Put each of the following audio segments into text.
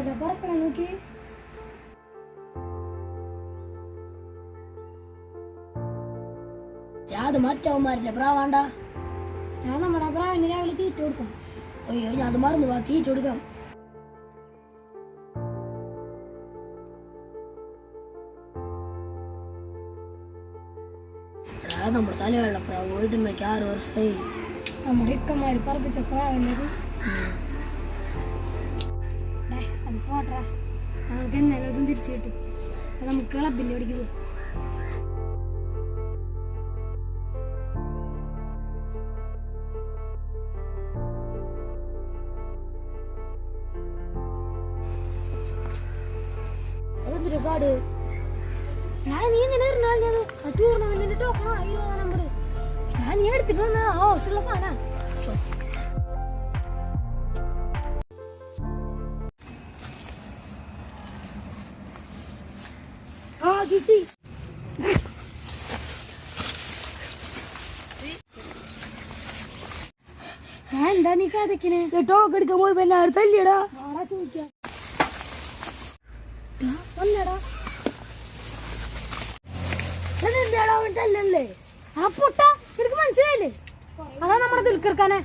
இதை பார்ப்பேன் நமக்கு ಯಾವ್ದು ಮತ್ತೆ ಅವ್ ಮಾರಿಲ್ಲ ಬ್ರಾ ವಾಂಡ ನಾನು ಮಾಡ ಬ್ರಾ ನೀರಾಗಲಿ ತೀ ಚೋಡ್ತ அது மாதிரி இருந்து வா ತೀ ಚೋಡ್ಗ நம்ம தலைவாழ அப்புறம் வீட்டு மேக்கு ஆறு வருஷம் நம்ம இக்கமாக இருப்பார் பிச்சப்பா என்னது? പോട്ടെ. നമുക്ക് എന്നാലും ദിവസം തിരിച്ചു കിട്ടും. നമുക്ക് ക്ലബിന്റെ അവിടേക്ക് പോകും ഒരുപാട് ഞാൻ നീ എറിഞ്ഞത് ആ ടൂർണമെന്റിന്റെ ടോക്കണോ ഇരുപതാം നമ്പർ ഞാൻ നീ എടുത്തിട്ട് വന്നത് ആ ആവശ്യമുള്ള സാധനം ഞാൻ എന്താ നീ കഥക്കിന് ടോക്ക് എടുക്കാൻ പോയി പിന്നെ അടുത്തല്ലേടാ ആടാ ചോദിക്കാം. വന്നടാ. അതെന്താടാ അവൻ തല്ലല്ലേ? ആ പൊട്ട എനിക്ക് മനസ്സിലായില്ലേ? അതാ നമ്മുടെ ദുൽഖർഖാനെ.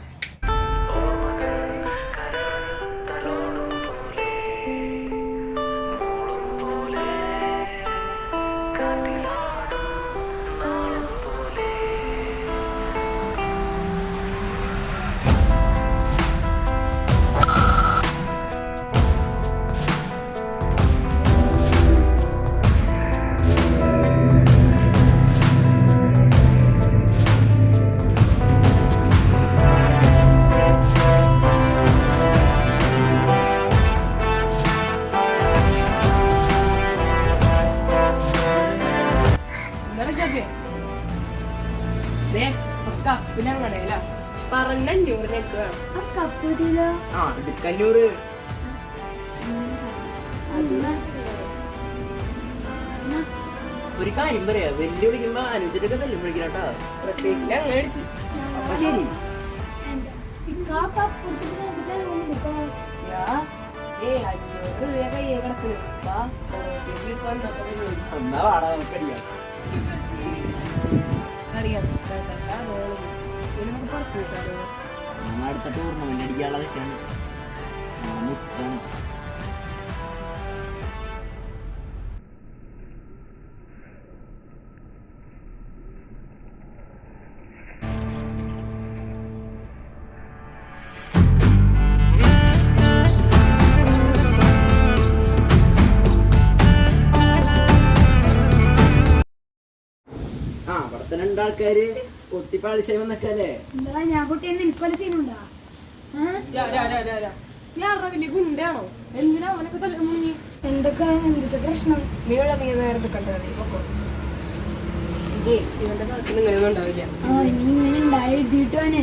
കപ്പിന് പറഞ്ഞ അഞ്ഞൂറിനൊക്കെ വേണം. ആ എടുക്കഞ്ഞൂറ് ഒരു കാര്യം പറയാ. വെല്ലു വിളിക്കുമ്പോ അനുസരിച്ചൊക്കെ തല്ലും വിളിക്കണട്ടോ പ്രത്യേകിച്ച് അങ്ങനെ എടുത്ത് അപ്പൊ ശരി. എന്നാ ഏയ് അഞ്ഞൂറ് അറിയാം. വേണ്ട, മോൾ. ഇനി നമുക്ക് പുറത്ത് അടുത്ത ടൂർണമെന്റ് അടിക്കാനുള്ള വെച്ചാണ് രണ്ടാൾക്കാര് കൊത്തിപ്പാളിച്ചായി വന്നൊക്കെ എന്താ ഞാൻ എനിക്കൊരു സീനുണ്ടാ വലിയ ഗുണ്ടാണോ? എന്തിനാ അവനൊക്കെ തല മുങ്ങി? എന്തൊക്കെ എന്തൊക്കെ പ്രശ്നം? നീ ഇവന്റെ ഇങ്ങനെയൊന്നും ഉണ്ടാവില്ല. ആ ഇനി ഇങ്ങനെ ഉണ്ടായി എഴുതിയിട്ടാണ്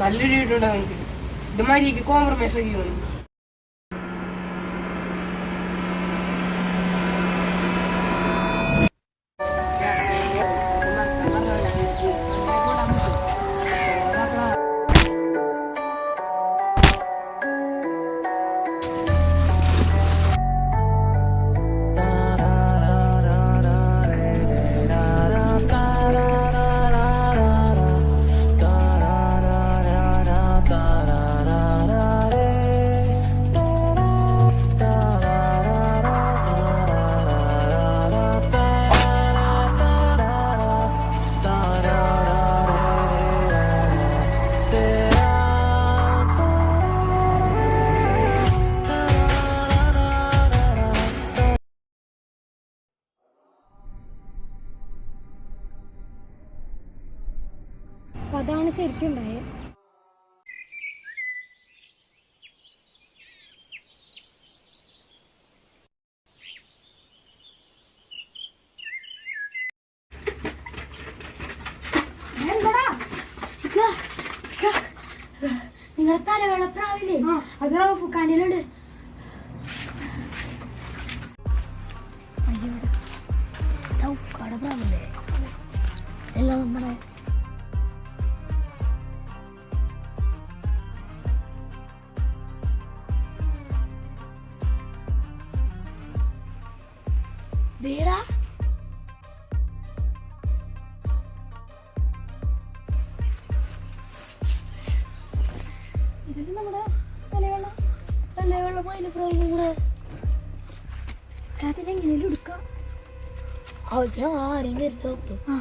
നല്ലൊരു വീട്ടുണ്ടാവും ഇത് മരിക്ക് കോംപ്രമൈസ് ആക്കി തോന്നി അതാണ് ശരിക്കും ഉണ്ടായത്. അത് റൗഫുഖാനിലുണ്ട് റൗഫുഖാടെ പ്രാവില്ലേ? എല്ലാം നമ്മുടെ ദേടാ. ഇതിൽ നമ്മുടെ നിലയുള്ള നിലയുള്ള മൈലപ്രാവും കൂടെ. അതിനെങ്ങനെയും എടുക്കാം. അത് ആരെയും വരുന്നോക്കൂ ആ.